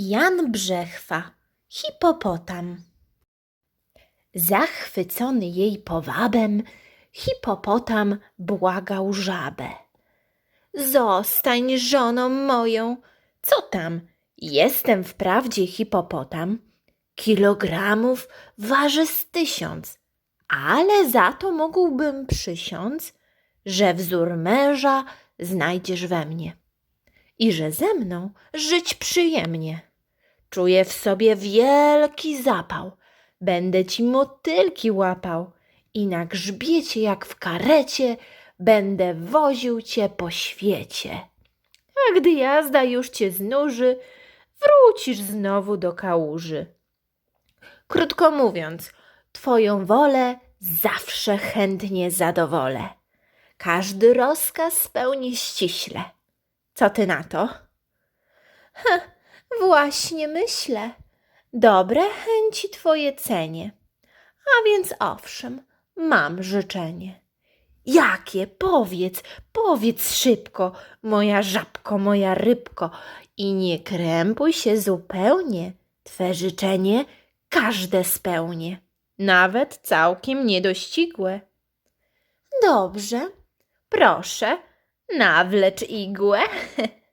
Jan Brzechwa, hipopotam. Zachwycony jej powabem, hipopotam błagał żabę. Zostań żoną moją. Co tam? Jestem wprawdzie hipopotam. Kilogramów waży z tysiąc, ale za to mógłbym przysiąc, że wzór męża znajdziesz we mnie i że ze mną żyć przyjemnie. Czuję w sobie wielki zapał, będę ci motylki łapał i na grzbiecie jak w karecie będę woził cię po świecie. A gdy jazda już cię znuży, wrócisz znowu do kałuży. Krótko mówiąc, twoją wolę zawsze chętnie zadowolę. Każdy rozkaz spełni ściśle. Co ty na to? Ha, właśnie myślę. Dobre chęci twoje cenię. A więc owszem, mam życzenie. Jakie? Powiedz, powiedz szybko, moja żabko, moja rybko, i nie krępuj się zupełnie. Twe życzenie każde spełnię, nawet całkiem niedościgłe. Dobrze, proszę, nawlecz igłę.